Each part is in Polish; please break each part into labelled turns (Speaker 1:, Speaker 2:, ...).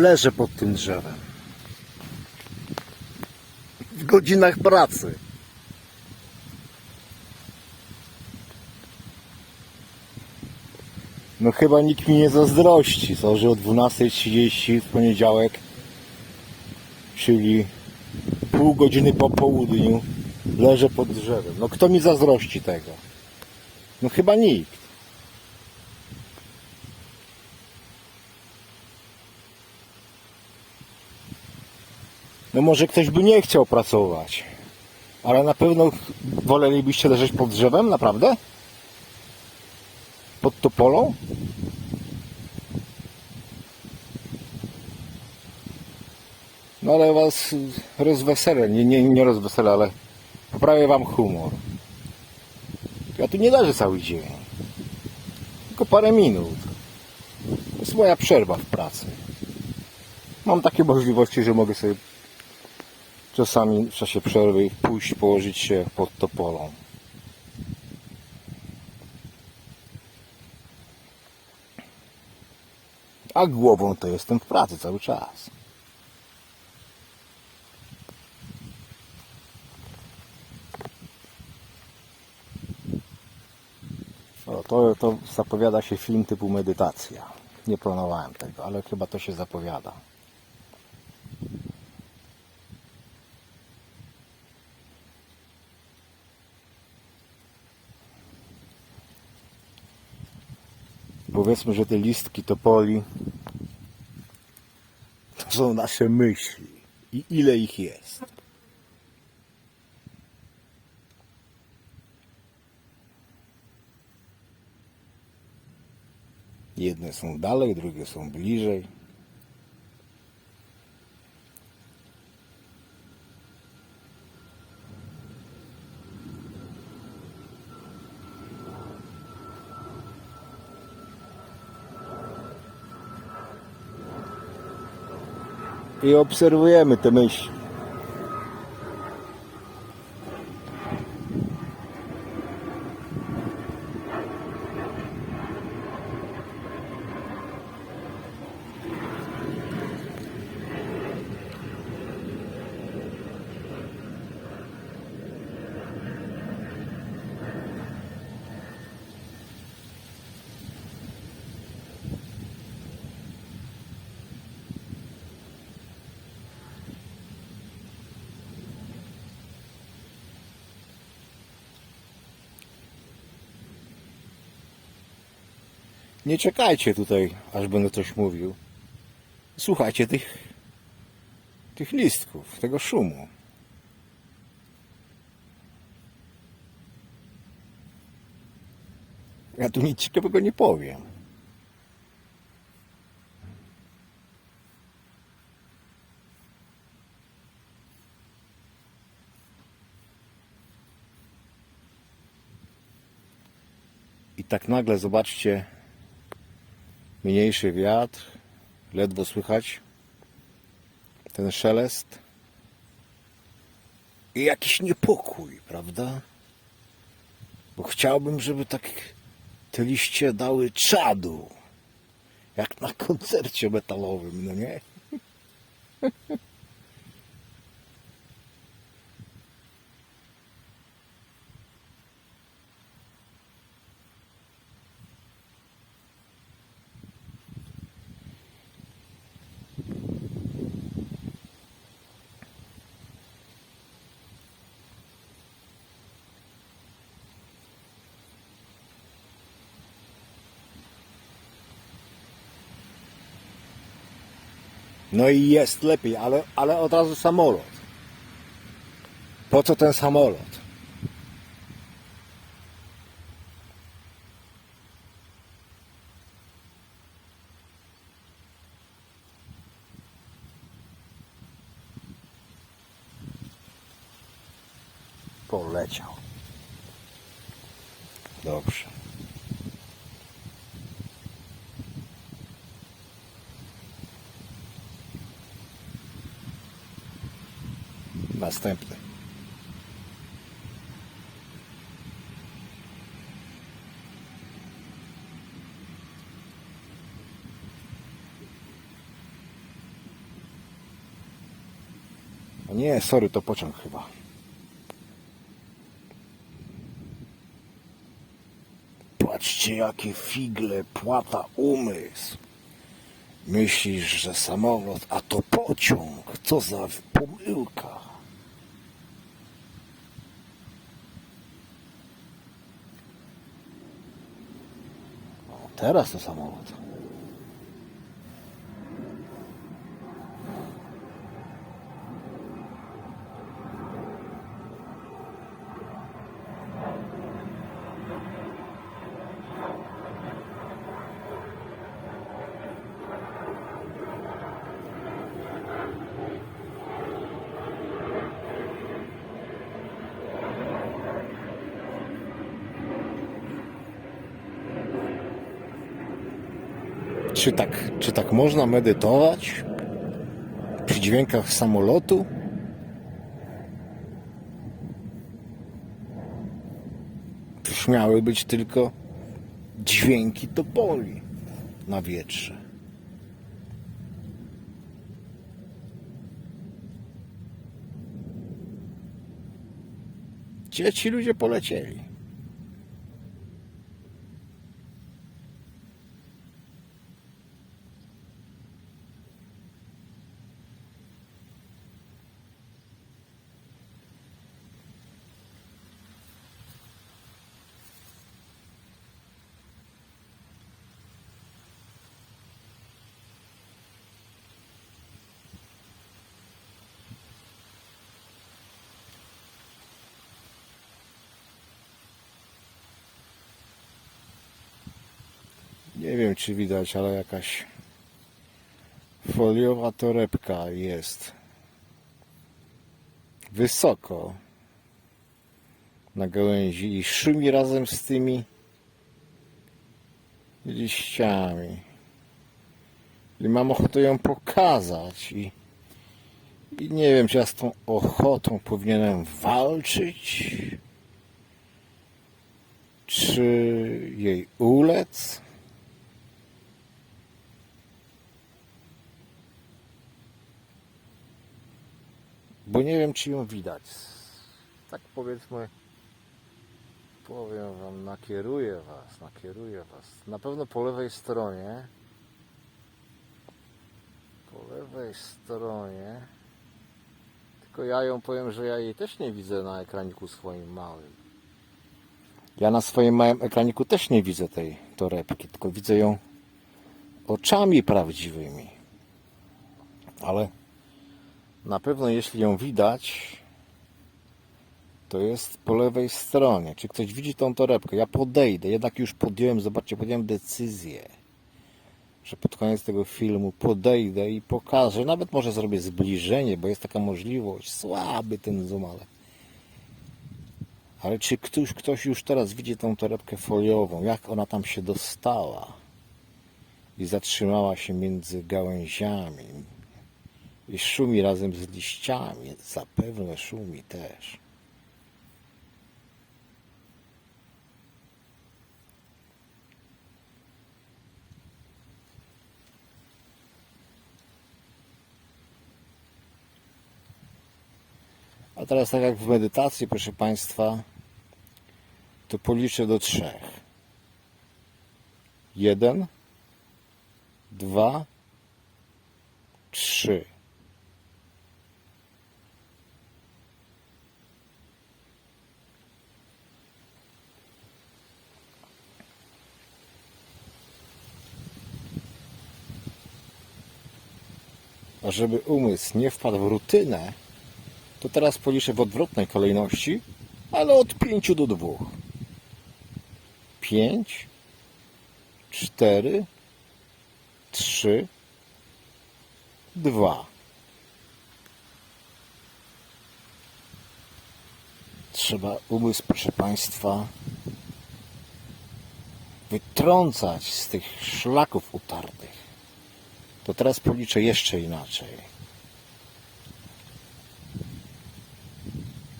Speaker 1: leżę pod tym drzewem. W godzinach pracy. No chyba nikt mi nie zazdrości, co, że o 12.30 w poniedziałek, czyli pół godziny po południu, leżę pod drzewem. No kto mi zazdrości tego? No chyba nikt. No może ktoś by nie chciał pracować, ale na pewno wolelibyście leżeć pod drzewem, naprawdę? Pod topolą? No ale was rozweselę, nie, nie, nie rozweselę, ale poprawię wam humor. Ja tu nie leżę cały dzień. Tylko parę minut. To jest moja przerwa w pracy. Mam takie możliwości, że mogę sobie czasami w czasie przerwy pójść, położyć się pod topolą. A głową to jestem w pracy cały czas. To, to zapowiada się film typu medytacja. Nie planowałem tego, ale chyba to się zapowiada. Powiedzmy, że te listki topoli to są nasze myśli. I ile ich jest? Jedne są dalej, drugie są bliżej. I obserwujemy te myśli. Nie czekajcie tutaj, aż będę coś mówił. Słuchajcie tych, tych listków, tego szumu. Ja tu nic ciekawego nie powiem. I tak nagle zobaczcie, mniejszy wiatr, ledwo słychać ten szelest i jakiś niepokój, prawda? Bo chciałbym, żeby tak te liście dały czadu, jak na koncercie metalowym, no nie? No i jest lepiej, ale, ale od razu samolot. Po co ten samolot? Następny. A nie, sorry, to pociąg chyba. Patrzcie, jakie figle płata umysł. Myślisz, że samolot, a to pociąg. Co za pomyłka. Teraz to samolot. Czy tak, czy tak można medytować przy dźwiękach samolotu? Przecież miały być tylko dźwięki topoli na wietrze. Gdzie ci ludzie polecieli? Nie wiem, czy widać, ale jakaś foliowa torebka jest wysoko na gałęzi i szumi razem z tymi liściami. I mam ochotę ją pokazać i, i nie wiem, czy ja z tą ochotą powinienem walczyć, czy jej ulec. Bo nie wiem, czy ją widać. Tak powiedzmy, powiem wam, nakieruję was, nakieruję was. Na pewno po lewej stronie, po lewej stronie, tylko ja ją powiem, że ja jej też nie widzę na ekraniku swoim małym. Ja na swoim małym ekraniku też nie widzę tej torebki, tylko widzę ją oczami prawdziwymi. Ale na pewno jeśli ją widać, to jest po lewej stronie. Czy ktoś widzi tą torebkę? Ja podejdę, jednak już podjąłem, zobaczcie, podjąłem decyzję, że pod koniec tego filmu podejdę i pokażę, nawet może zrobię zbliżenie, bo jest taka możliwość, słaby ten zoom, ale ale czy ktoś, ktoś już teraz widzi tą torebkę foliową, jak ona tam się dostała? I zatrzymała się między gałęziami, i szumi razem z liściami. Zapewne szumi też. A teraz tak jak w medytacji, proszę Państwa, to policzę do trzech. Jeden, dwa, trzy. Żeby umysł nie wpadł w rutynę, to teraz policzę w odwrotnej kolejności, ale od 5 do 2. 5, 4, 3, 2. Trzeba umysł, proszę Państwa, wytrącać z tych szlaków utartych to teraz policzę jeszcze inaczej.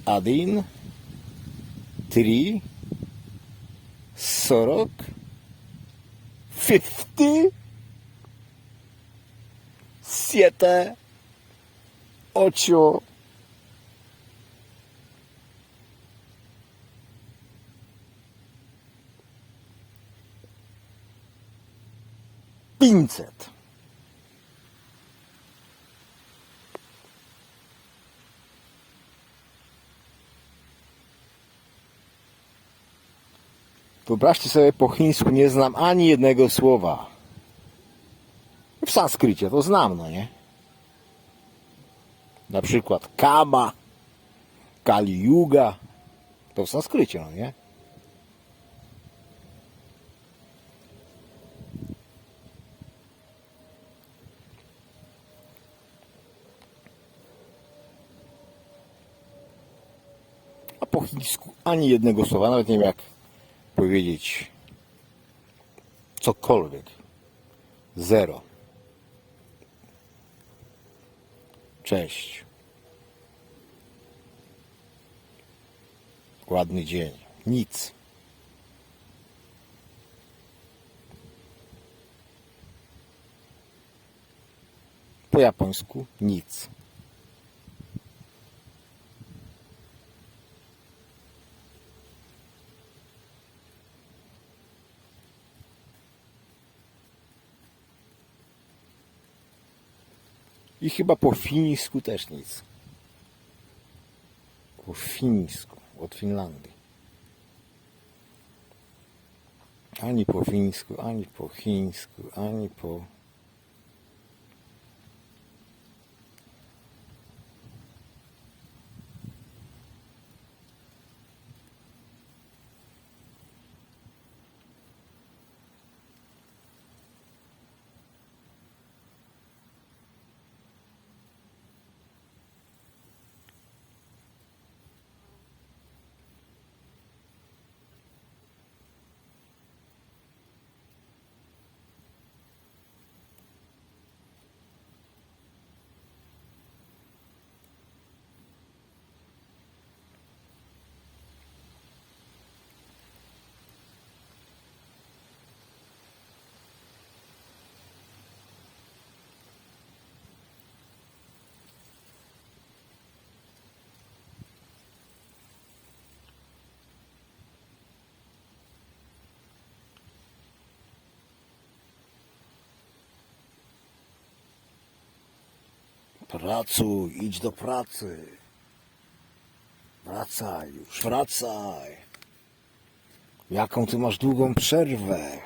Speaker 1: Один, три, сорок, fifty, siete, ocho, pięćset. Wyobraźcie sobie, po chińsku nie znam ani jednego słowa. W sanskrycie to znam, no nie? Na przykład kama, kali yuga, to w sanskrycie, no nie? A po chińsku ani jednego słowa, nawet nie wiem jak powiedzieć cokolwiek. Zero. Cześć. Ładny dzień. Nic. Po japońsku nic. Chyba po fińsku też nic. Po fińsku, od Finlandii. Ani po fińsku, ani po chińsku, ani po. Pracuj, idź do pracy. Wracaj, już wracaj. Jaką ty masz długą przerwę?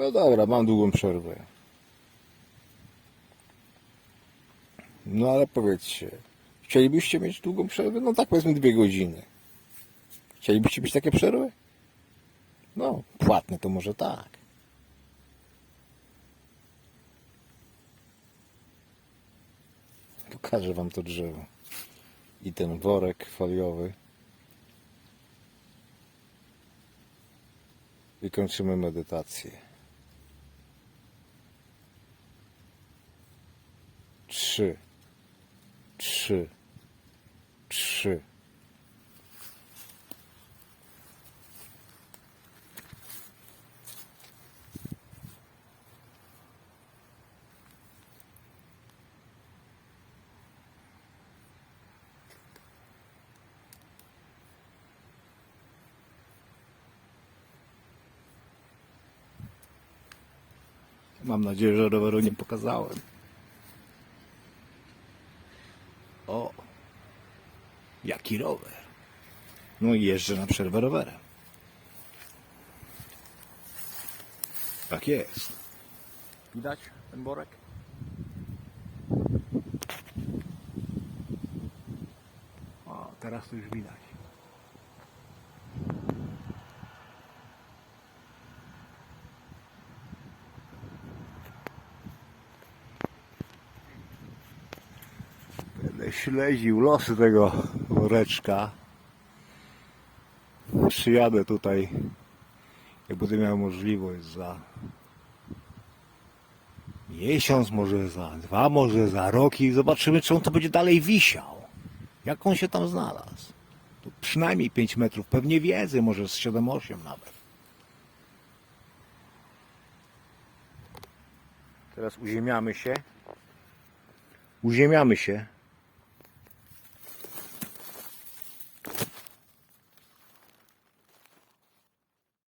Speaker 1: No dobra, mam długą przerwę. No ale powiedzcie, chcielibyście mieć długą przerwę? No tak powiedzmy dwie godziny. Chcielibyście mieć takie przerwy? No, płatne to może tak. Pokażę wam to drzewo. I ten worek foliowy. I kończymy medytację. Trzy. Trzy. Trzy. Mam nadzieję, że roweru nie pokazałem. O, jaki rower. No i jeżdżę na przerwę rowerem. Tak jest. Widać ten borek? O, teraz to już widać. Będę śledził losy tego woreczka. Przyjadę tutaj, jak będę miał możliwość za miesiąc, może za dwa, może za rok i zobaczymy, czy on to będzie dalej wisiał. Jak on się tam znalazł. To przynajmniej 5 metrów, pewnie więcej, może z 7-8 nawet. Teraz uziemiamy się. Uziemiamy się.